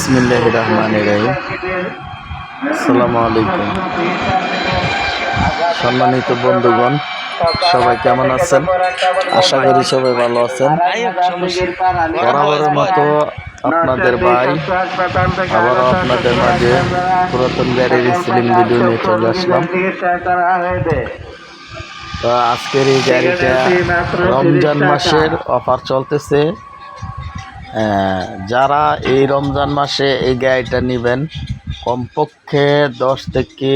বিসমিল্লাহ রহমান আলাইকুম সম্মানিত বন্ধুগণ, সবাই কেমন আছেন? আশা করি সবাই ভালো আছেন। বরাবরের মতো আপনাদের ভাই, আবারও আপনাদের মাঝে পুরাতন গাড়ির স্লিম ভিডিও নিয়ে চলে আসলাম। তো আজকের এই গাড়িটা রমজান মাসের অফার চলতেছে। যারা এই রমজান মাসে এই গাড়িটা নেবেন, কমপক্ষে দশ থেকে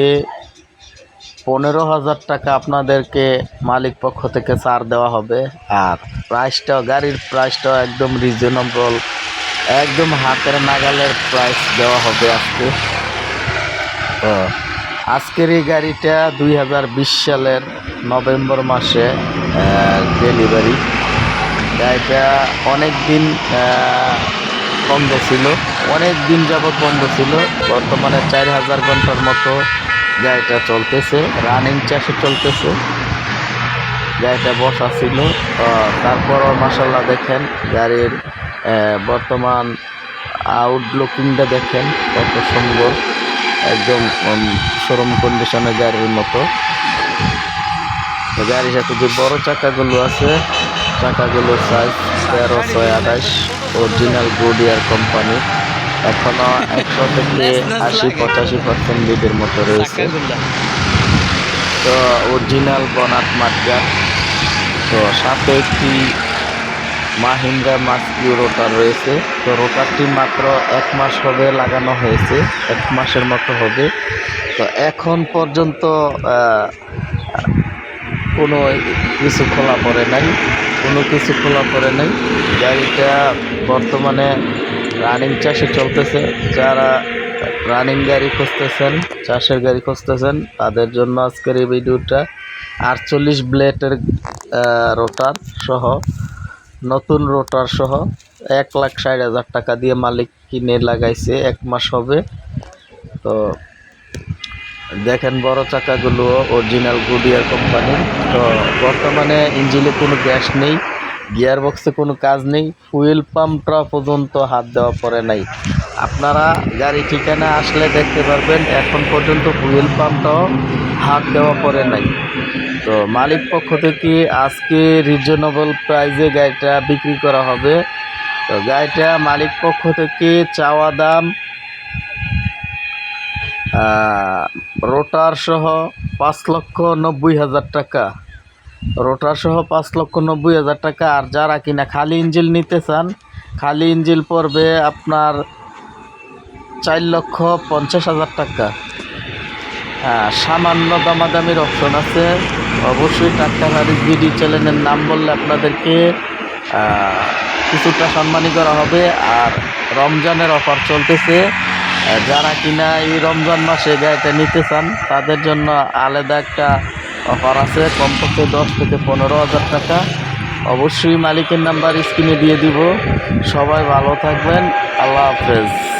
পনেরো হাজার টাকা আপনাদেরকে মালিক পক্ষ থেকে ছাড় দেওয়া হবে। আর প্রাইসটাও গাড়ির প্রাইসটাও একদম রিজনেবল একদম হাতের নাগালের প্রাইস দেওয়া হবে আজকে। তো আজকের এই গাড়িটা দুই হাজার বিশ সালের নভেম্বর মাসে ডেলিভারি গাড়িটা অনেক দিন বন্ধ ছিল। অনেক দিন যাবৎ বন্ধ ছিল। বর্তমানে চার হাজার ঘণ্টার মতো গাড়িটা চলতেছে। রানিং চাষে চলতেছে। গাড়িটা বসা ছিল। তারপরও মাসাল্লাহ দেখেন গাড়ির বর্তমান আউটলুকিংটা দেখেন কত সুন্দর। একদম শোরুম কন্ডিশনে গাড়ির মতো। গাড়ির সাথে যে বড় চাকাগুলো আছে চাকাগুলোর সাইজ তেরো ছয় আঠাশ অরিজিনাল গুডিয়ার কোম্পানি এখনও একশো থেকে আশি, পঁচাশি পার্সেন্ট লিডের মতো রয়েছে। তো অরিজিনাল বনাট মাঠগার তো সাথে একটি মাহিন্দ্রা মাস্কিউ রোটার রয়েছে। তো রোটারটি মাত্র এক মাস হবে লাগানো হয়েছে। এক মাসের মতো হবে। তো এখন পর্যন্ত কোনো কিছু খোলা পড়ে নাই, কোনো কিছু খোলা পড়ে নাই। গাড়িটা বর্তমানে রানিং চাষে চলতেছে। যারা রানিং গাড়ি খুঁজতেছেন, চাষের গাড়ি খুঁজতেছেন, তাদের জন্য আজকের এই ভিডিওটা আটচল্লিশ ব্লেটের রোটার সহ, নতুন রোটার সহ এক লাখ ষাট হাজার টাকা দিয়ে মালিক কিনে লাগাইছে, এক মাস হবে। তো দেখেন বড় চাকাগুলো অরিজিনাল গুডিয়ার কোম্পানি তো বর্তমানে ইঞ্জিনে কোনো গ্যাস নেই গিয়ার বক্সে কোনো কাজ নেই ফুয়েল পাম্পটা পর্যন্ত হাত দেওয়া পড়ে নাই। আপনারা গাড়ি ঠিকানা আসলে দেখতে পারবেন, এখন পর্যন্ত ফুয়েল পাম্পটাও হাত দেওয়া পড়ে নাই। তো মালিক পক্ষ থেকে আজকে রিজনেবল প্রাইজে গাড়িটা বিক্রি করা হবে। তো গাড়িটা মালিক পক্ষ থেকে চাওয়া দাম রোটার সহ পাঁচ লক্ষ নব্বই হাজার টাকা। রোটার সহ পাঁচ লক্ষ নব্বই হাজার টাকা। আর যারা কিনা খালি ইঞ্জিল নিতে চান, খালি ইঞ্জিল পড়বে আপনার চার লক্ষ পঞ্চাশ হাজার টাকা। হ্যাঁ সামান্য দামাদামির অপশন আছে। অবশ্যই টাক্কা হারিস বিডি চ্যানেলের নাম বললে আপনাদেরকে কিছুটা সম্মানী করা হবে। আর রমজানের অফার চলতেছে। যারা কিনা এই রমজান মাসে গাড়িটা নিতে চান, তাদের জন্য আলাদা একটা অফার আছে, কমপক্ষে দশ থেকে পনেরো হাজার টাকা। অবশ্যই মালিকের নাম্বার স্ক্রিনে দিয়ে দিব। সবাই ভালো থাকবেন। আল্লাহ হাফেজ।